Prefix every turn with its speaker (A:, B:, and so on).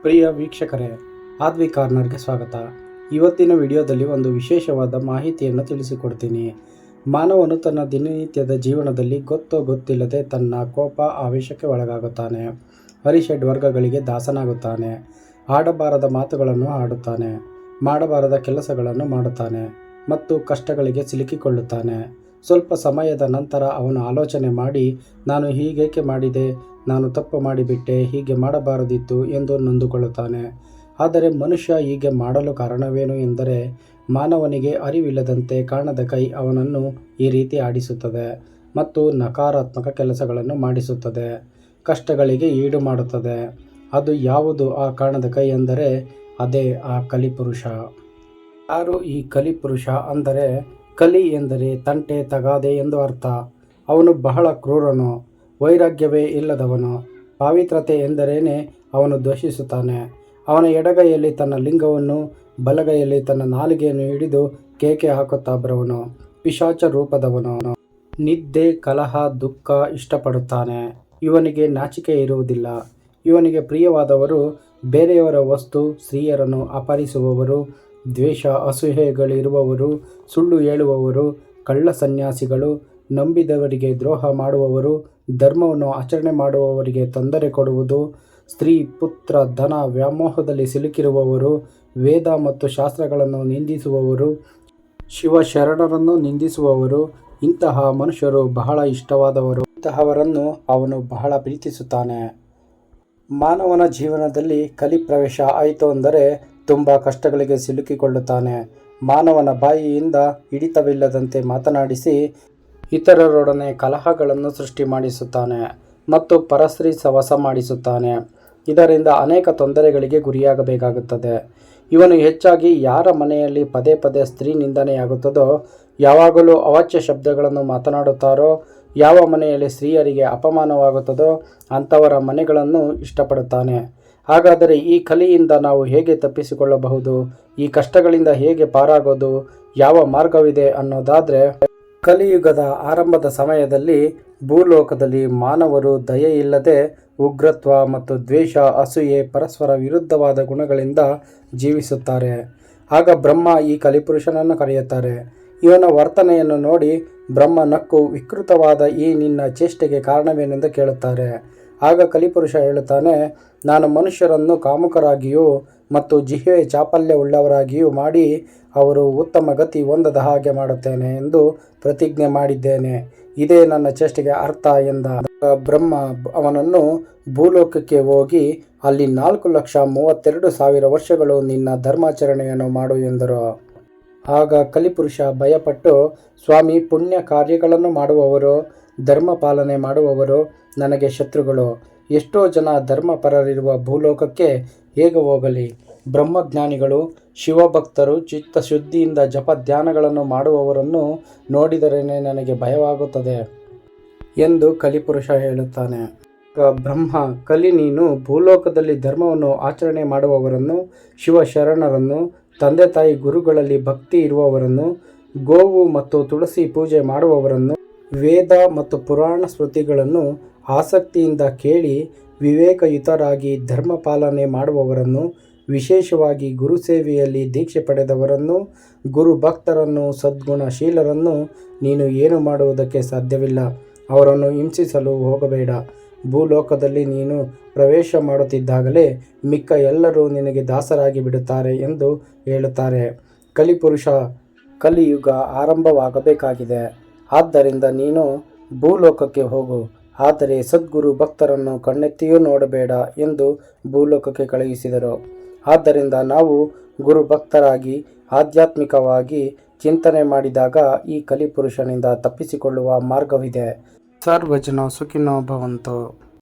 A: ಪ್ರಿಯ ವೀಕ್ಷಕರೇ, ಆದ್ವಿ ಕಾರ್ನರ್ಗೆ ಸ್ವಾಗತ. ಇವತ್ತಿನ ವಿಡಿಯೋದಲ್ಲಿ ಒಂದು ವಿಶೇಷವಾದ ಮಾಹಿತಿಯನ್ನು ತಿಳಿಸಿಕೊಡ್ತೀನಿ. ಮಾನವನು ತನ್ನ ದಿನನಿತ್ಯದ ಜೀವನದಲ್ಲಿ ಗೊತ್ತೋ ಗೊತ್ತಿಲ್ಲದೆ ತನ್ನ ಕೋಪ ಆವೇಶಕ್ಕೆ ಒಳಗಾಗುತ್ತಾನೆ. ಹರಿಷಡ್ ವರ್ಗಗಳಿಗೆ ದಾಸನಾಗುತ್ತಾನೆ. ಆಡಬಾರದ ಮಾತುಗಳನ್ನು ಆಡುತ್ತಾನೆ. ಮಾಡಬಾರದ ಕೆಲಸಗಳನ್ನು ಮಾಡುತ್ತಾನೆ. ಮತ್ತು ಕಷ್ಟಗಳಿಗೆ ಸಿಲುಕಿಕೊಳ್ಳುತ್ತಾನೆ. ಸ್ವಲ್ಪ ಸಮಯದ ನಂತರ ಅವನು ಆಲೋಚನೆ ಮಾಡಿ, ನಾನು ಹೀಗೇಕೆ ಮಾಡಿದೆ? ನಾನು ತಪ್ಪು ಮಾಡಿಬಿಟ್ಟೆ, ಹೀಗೆ ಮಾಡಬಾರದಿತ್ತು ಎಂದು ನೊಂದುಕೊಳ್ಳುತ್ತಾನೆ. ಆದರೆ ಮನುಷ್ಯ ಹೀಗೆ ಮಾಡಲು ಕಾರಣವೇನು ಎಂದರೆ, ಮಾನವನಿಗೆ ಅರಿವಿಲ್ಲದಂತೆ ಕಾಣದ ಕೈ ಅವನನ್ನು ಈ ರೀತಿ ಆಡಿಸುತ್ತದೆ ಮತ್ತು ನಕಾರಾತ್ಮಕ ಕೆಲಸಗಳನ್ನು ಮಾಡಿಸುತ್ತದೆ, ಕಷ್ಟಗಳಿಗೆ ಈಡು ಮಾಡುತ್ತದೆ. ಅದು ಯಾವುದು ಆ ಕಾಣದ ಕೈ ಎಂದರೆ ಅದೇ ಆ ಕಲಿಪುರುಷ. ಯಾರು ಈ ಕಲಿಪುರುಷ ಅಂದರೆ ಕಲಿ ಎಂದರೆ ತಂಟೆ ತಗಾದೆ ಎಂದು ಅರ್ಥ. ಅವನು ಬಹಳ ಕ್ರೂರನು, ವೈರಾಗ್ಯವೇ ಇಲ್ಲದವನು. ಪಾವಿತ್ರತೆ ಎಂದರೇನೆ? ಅವನು ದ್ವೇಷಿಸುತ್ತಾನೆ. ಅವನ ಎಡಗೈಯಲ್ಲಿ ತನ್ನ ಲಿಂಗವನ್ನು, ಬಲಗೈಯಲ್ಲಿ ತನ್ನ ನಾಲಿಗೆಯನ್ನು ಹಿಡಿದು ಕೇಕೆ ಹಾಕುತ್ತಾ ಬರುವನು. ಪಿಶಾಚ ರೂಪದವನು. ನಿದ್ದೆ, ಕಲಹ, ದುಃಖ ಇಷ್ಟಪಡುತ್ತಾನೆ. ಇವನಿಗೆ ನಾಚಿಕೆ ಇರುವುದಿಲ್ಲ. ಇವನಿಗೆ ಪ್ರಿಯವಾದವರು ಬೇರೆಯವರ ವಸ್ತು, ಸ್ತ್ರೀಯರನ್ನು ಅಪಹರಿಸುವವರು ದ್ವೇಷ ಅಸೂಹೆಗಳಿರುವವರು ಸುಳ್ಳು ಹೇಳುವವರು, ಕಳ್ಳ ಸನ್ಯಾಸಿಗಳು, ನಂಬಿದವರಿಗೆ ದ್ರೋಹ ಮಾಡುವವರು, ಧರ್ಮವನ್ನು ಆಚರಣೆ ಮಾಡುವವರಿಗೆ ತೊಂದರೆ ಕೊಡುವುದು, ಸ್ತ್ರೀ, ಪುತ್ರ, ಧನ, ವ್ಯಾಮೋಹದಲ್ಲಿ ಸಿಲುಕಿರುವವರು, ವೇದ ಮತ್ತು ಶಾಸ್ತ್ರಗಳನ್ನು ನಿಂದಿಸುವವರು, ಶಿವಶರಣರನ್ನು ನಿಂದಿಸುವವರು, ಇಂತಹ ಮನುಷ್ಯರು ಬಹಳ ಇಷ್ಟವಾದವರು. ಇಂತಹವರನ್ನು ಅವನು ಬಹಳ ಪ್ರೀತಿಸುತ್ತಾನೆ. ಮಾನವನ ಜೀವನದಲ್ಲಿ ಕಲಿ ಪ್ರವೇಶ ಆಯಿತು ಅಂದರೆ ತುಂಬ ಕಷ್ಟಗಳಿಗೆ ಸಿಲುಕಿಕೊಳ್ಳುತ್ತಾನೆ. ಮಾನವನ ಬಾಯಿಯಿಂದ ಹಿಡಿತವಿಲ್ಲದಂತೆ ಮಾತನಾಡಿಸಿ ಇತರರೊಡನೆ ಕಲಹಗಳನ್ನು ಸೃಷ್ಟಿ ಮಾಡಿಸುತ್ತಾನೆ ಮತ್ತು ಪರಸ್ತ್ರೀ ಸವಸ ಮಾಡಿಸುತ್ತಾನೆ. ಇದರಿಂದ ಅನೇಕ ತೊಂದರೆಗಳಿಗೆ ಗುರಿಯಾಗಬೇಕಾಗುತ್ತದೆ. ಇವನು ಹೆಚ್ಚಾಗಿ ಯಾರ ಮನೆಯಲ್ಲಿ ಪದೇ ಪದೇ ಸ್ತ್ರೀ ನಿಂದನೆಯಾಗುತ್ತದೋ, ಯಾವಾಗಲೂ ಅವಾಚ್ಯ ಶಬ್ದಗಳನ್ನು ಮಾತನಾಡುತ್ತಾರೋ, ಯಾವ ಮನೆಯಲ್ಲಿ ಸ್ತ್ರೀಯರಿಗೆ ಅಪಮಾನವಾಗುತ್ತದೋ, ಅಂಥವರ ಮನೆಗಳನ್ನು ಇಷ್ಟಪಡುತ್ತಾನೆ. ಹಾಗಾದರೆ ಈ ಕಲಿಯಿಂದ ನಾವು ಹೇಗೆ ತಪ್ಪಿಸಿಕೊಳ್ಳಬಹುದು? ಈ ಕಷ್ಟಗಳಿಂದ ಹೇಗೆ ಪಾರಾಗೋದು? ಯಾವ ಮಾರ್ಗವಿದೆ ಅನ್ನೋದಾದರೆ, ಕಲಿಯುಗದ ಆರಂಭದ ಸಮಯದಲ್ಲಿ ಭೂಲೋಕದಲ್ಲಿ ಮಾನವರು ದಯೆಯಿಲ್ಲದೆ ಉಗ್ರತ್ವ ಮತ್ತು ದ್ವೇಷ, ಅಸೂಯೆ, ಪರಸ್ಪರ ವಿರುದ್ಧವಾದ ಗುಣಗಳಿಂದ ಜೀವಿಸುತ್ತಾರೆ. ಆಗ ಬ್ರಹ್ಮ ಈ ಕಲಿಪುರುಷನನ್ನು ಕರೆಯುತ್ತಾರೆ. ಇವನ ವರ್ತನೆಯನ್ನು ನೋಡಿ ಬ್ರಹ್ಮ ನಕ್ಕು ವಿಕೃತವಾದ ಈ ನಿನ್ನ ಚೇಷ್ಟೆಗೆ ಕಾರಣವೇನೆಂದು ಕೇಳುತ್ತಾರೆ. ಆಗ ಕಲಿಪುರುಷ ಹೇಳುತ್ತಾನೆ, ನಾನು ಮನುಷ್ಯರನ್ನು ಕಾಮುಕರಾಗಿಯೂ ಮತ್ತು ಜಿಹ್ವೆ ಚಾಪಲ್ಯವುಳ್ಳವರಾಗಿಯೂ ಮಾಡಿ ಅವರು ಉತ್ತಮ ಗತಿ ಹೊಂದದ ಹಾಗೆ ಮಾಡುತ್ತೇನೆ ಎಂದು ಪ್ರತಿಜ್ಞೆ ಮಾಡಿದ್ದೇನೆ. ಇದೇ ನನ್ನ ಚೇಷ್ಟೆಗೆ ಅರ್ಥ ಎಂದ ಬ್ರಹ್ಮ ಅವನನ್ನು ಭೂಲೋಕಕ್ಕೆ ಹೋಗಿ ಅಲ್ಲಿ ನಾಲ್ಕು ಲಕ್ಷ ಮೂವತ್ತೆರಡು ಸಾವಿರ ವರ್ಷಗಳು ನಿನ್ನ ಧರ್ಮಾಚರಣೆಯನ್ನು ಮಾಡು ಎಂದರು. ಆಗ ಕಲಿಪುರುಷ ಭಯಪಟ್ಟು, ಸ್ವಾಮಿ ಪುಣ್ಯ ಕಾರ್ಯಗಳನ್ನು ಮಾಡುವವರು ಧರ್ಮ ಪಾಲನೆ ಮಾಡುವವರು ನನಗೆ ಶತ್ರುಗಳು. ಎಷ್ಟೋ ಜನ ಧರ್ಮಪರರಿರುವ ಭೂಲೋಕಕ್ಕೆ ಹೇಗೆ ಹೋಗಲಿ? ಬ್ರಹ್ಮಜ್ಞಾನಿಗಳು, ಶಿವಭಕ್ತರು ಚಿತ್ತಶುದ್ಧಿಯಿಂದ ಜಪ ಧ್ಯಾನಗಳನ್ನು ಮಾಡುವವರನ್ನು ನೋಡಿದರೇನೆ ನನಗೆ ಭಯವಾಗುತ್ತದೆ ಎಂದು ಕಲಿಪುರುಷ ಹೇಳುತ್ತಾನೆ. ಬ್ರಹ್ಮ, ಕಲಿ ನೀನು ಭೂಲೋಕದಲ್ಲಿ ಧರ್ಮವನ್ನು ಆಚರಣೆ ಮಾಡುವವರನ್ನು, ಶಿವಶರಣರನ್ನು, ತಂದೆ ತಾಯಿ ಗುರುಗಳಲ್ಲಿ ಭಕ್ತಿ ಇರುವವರನ್ನು, ಗೋವು ಮತ್ತು ತುಳಸಿ ಪೂಜೆ ಮಾಡುವವರನ್ನು ವೇದ ಮತ್ತು ಪುರಾಣ ಸ್ಮೃತಿಗಳನ್ನು ಆಸಕ್ತಿಯಿಂದ ಕೇಳಿ ವಿವೇಕಯುತರಾಗಿ ಧರ್ಮ ಪಾಲನೆ ಮಾಡುವವರನ್ನು, ವಿಶೇಷವಾಗಿ ಗುರು ಸೇವೆಯಲ್ಲಿ ದೀಕ್ಷೆ ಪಡೆದವರನ್ನು, ಗುರು ಭಕ್ತರನ್ನು, ಸದ್ಗುಣಶೀಲರನ್ನು ನೀನು ಏನು ಮಾಡುವುದಕ್ಕೆ ಸಾಧ್ಯವಿಲ್ಲ. ಅವರನ್ನು ಹಿಂಸಿಸಲು ಹೋಗಬೇಡ. ಭೂಲೋಕದಲ್ಲಿ ನೀನು ಪ್ರವೇಶ ಮಾಡುತ್ತಿದ್ದಾಗಲೇ ಮಿಕ್ಕ ಎಲ್ಲರೂ ನಿನಗೆ ದಾಸರಾಗಿ ಬಿಡುತ್ತಾರೆ ಎಂದು ಹೇಳುತ್ತಾರೆ. ಕಲಿಪುರುಷ, ಕಲಿಯುಗ ಆರಂಭವಾಗಬೇಕಾಗಿದೆ. ಆದ್ದರಿಂದ ನೀನು ಭೂಲೋಕಕ್ಕೆ ಹೋಗು, ಆದರೆ ಸದ್ಗುರು ಭಕ್ತರನ್ನು ಕಣ್ಣೆತ್ತಿಯೂ ನೋಡಬೇಡ ಎಂದು ಭೂಲೋಕಕ್ಕೆ ಕಳುಹಿಸಿದರು. ಆದ್ದರಿಂದ ನಾವು ಗುರು ಭಕ್ತರಾಗಿ ಆಧ್ಯಾತ್ಮಿಕವಾಗಿ ಚಿಂತನೆ ಮಾಡಿದಾಗ ಈ ಕಲಿಪುರುಷನಿಂದ ತಪ್ಪಿಸಿಕೊಳ್ಳುವ ಮಾರ್ಗವಿದೆ. ಸರ್ವಜನ ಸುಖಿನೋ ಭವಂತು.